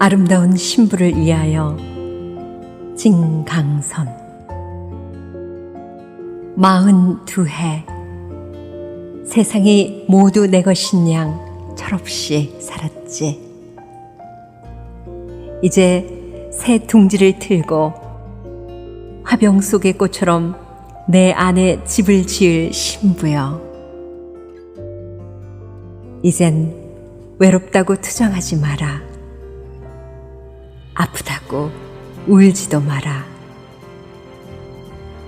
아름다운 신부를 위하여 진강선. 마흔 두해. 세상이 모두 내 것인 양 철없이 살았지. 이제 새 둥지를 틀고 화병 속의 꽃처럼 내 안에 집을 지을 신부여. 이젠 외롭다고 투정하지 마라 아프다고 울지도 마라.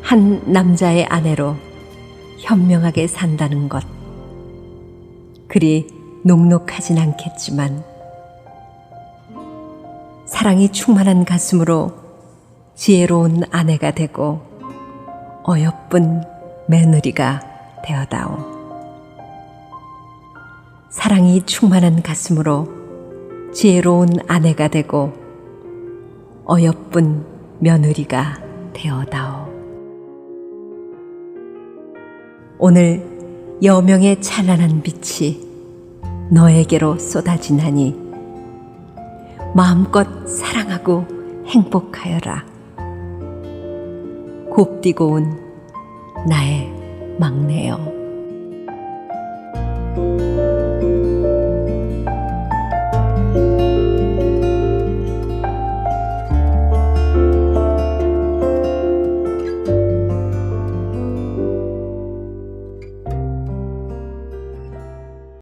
한 남자의 아내로 현명하게 산다는 것. 그리 녹록하진 않겠지만, 사랑이 충만한 가슴으로 지혜로운 아내가 되고, 어여쁜 며느리가 되어다오. 사랑이 충만한 가슴으로 지혜로운 아내가 되고, 어여쁜 며느리가 되어다오. 오늘 여명의 찬란한 빛이 너에게로 쏟아지나니 마음껏 사랑하고 행복하여라. 곱디고 온 나의 막내여.